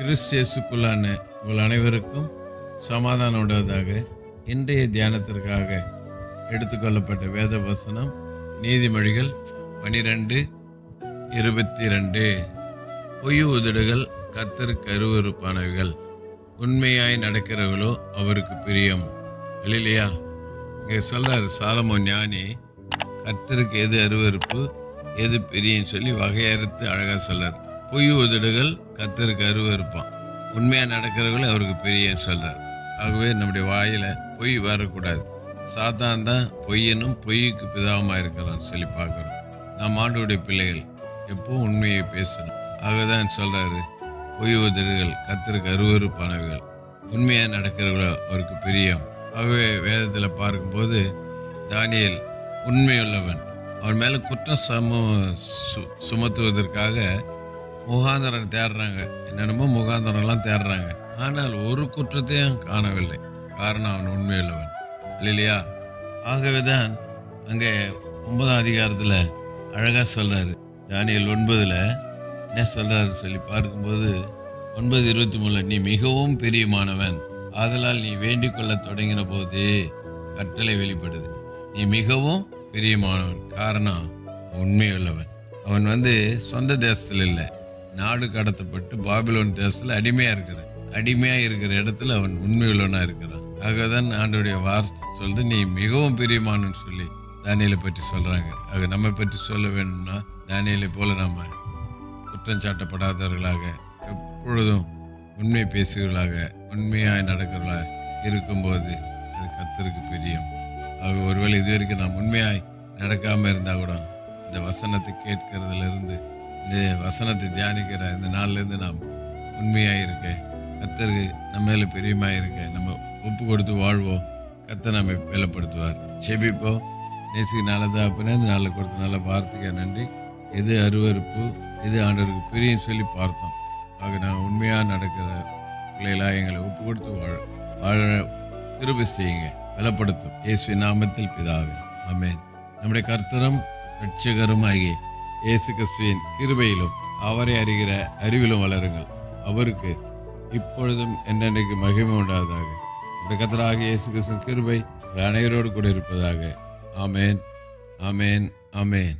கிறிஸ்தியஸுக்குள்ளான உங்கள் அனைவருக்கும் சமாதானம் உண்டாவதாக இன்றைய தியானத்திற்காக எடுத்துக்கொள்ளப்பட்ட வேத வசனம் நீதிமொழிகள் பனிரெண்டு இருபத்தி ரெண்டு பொய் உதடுகள் கத்தருக்கு அருவருப்பானவைகள். உண்மையாய் நடக்கிறவர்களோ அவருக்கு பிரியம். இல்லையா இங்கே சொல்கிறார் சாலமோ ஞானி கத்தருக்கு எது அருவருப்பு எது பிரியன்னு சொல்லி வகையறுத்து அழகாக சொல்கிறார் பொய் உதடுகள் கத்திருக்கு அருவருப்பான் உண்மையாக நடக்கிறவர்கள் அவருக்கு பெரிய சொல்கிறார் ஆகவே நம்முடைய வாயில் பொய் வரக்கூடாது. சாத்தான் தான் பொய்யனும் பொய்க்கு பிதாவமாக இருக்கிறான் சொல்லி பார்க்குறோம். நாம் ஆண்டுடைய பிள்ளைகள் எப்பவும் உண்மையை பேசணும். ஆகதான் சொல்கிறாரு பொய் உதடுகள் கத்தருக்கு அருவருப்பானவைகள் உண்மையாக நடக்கிறவர்களோ அவருக்கு பிரியம் ஆகவே வேதத்தில் பார்க்கும்போது தானியல் உண்மையுள்ளவன். அவன் மேலே குற்றம் சம சு சுமத்துவதற்காக முகாந்தரம் தேடுறாங்க. என்னென்னமோ முகாந்தரம்லாம் தேடுறாங்க. ஆனால் ஒரு குற்றத்தையும் காணவில்லை. காரணம் அவன் உண்மையுள்ளவன். இல்லையா ஆகவே தான் அங்கே ஒன்பதாம் அதிகாரத்தில் அழகாக சொல்கிறாரு தானியல் ஒன்பதில் என்ன சொல்கிறாரு சொல்லி பார்க்கும்போது ஒன்பது இருபத்தி மூணில் நீ மிகவும் பிரியமானவன். ஆதலால் நீ வேண்டிக் கொள்ள தொடங்கின போதே கட்டளை வெளிப்படுது. நீ மிகவும் பிரியமானவன். காரணம் உண்மையுள்ளவன். அவன் வந்து சொந்த தேசத்தில் இல்லை. நாடு கடத்தப்பட்டு பாபிலோன் தேசத்தில் அடிமையாக இருக்கிறான் அடிமையாக இருக்கிற இடத்துல அவன் உண்மையுள்ளவனாக இருக்கிறான். ஆகதான் ஆண்டுடைய வார்த்தை சொல்லுது நீ மிகவும் பிரியமானன்னு சொல்லி தானியலை பற்றி சொல்கிறாங்க ஆக நம்ம பற்றி சொல்ல வேணும்னா தானியலை போல நம்ம குற்றம் சாட்டப்படாதவர்களாக எப்பொழுதும் உண்மை பேசுகிறவர்களாக உண்மையாக நடக்கிறவர்களாக இருக்கும்போது அது கத்தருக்கு பிரியம். ஆக ஒருவேளை இது வரைக்கும் நாம் உண்மையாய் நடக்காமல் இருந்தால் கூட இந்த வசனத்தை கேட்கறதுலேருந்து இந்த வசனத்தை தியானிக்கிற இந்த நாள்லேருந்து நாம் உண்மையாக இருக்க கத்தருக்கு நம்ம மேலே பிரியமாக இருக்க நம்ம ஒப்பு கொடுத்து வாழ்வோம். கத்தை நம்மை வேலைப்படுத்துவார் செபிப்போம் நேசிக்கு நல்லதா அப்படின்னா இந்த நாளில் கொடுத்த நல்ல வார்த்தைக்கு நன்றி. எது அருவருப்பு எது ஆண்டவருக்கு பிரியும் சொல்லி பார்த்தோம். ஆக நான் உண்மையாக நடக்கிற பிள்ளைகளாக எங்களை ஒப்பு கொடுத்து வாழ வாழ திருப்பி செய்யுங்க. பலப்படுத்தும். இயேசு நாமத்தில் பிதாவே. அமேன் நம்முடைய கர்த்தரும் ரட்சகருமாகிய இயேசு கிறிஸ்துவின் கிருபையிலும் அவரை அறிகிற அறிவிலும் வளருங்கள். அவருக்கு இப்பொழுதும் என்னென்னைக்கு மகிமை உண்டாததாக நம்முடைய இயேசு கிறிஸ்துவின் கிருபை அனைவரோடு கூட இருப்பதாக. ஆமேன் ஆமேன் ஆமேன்.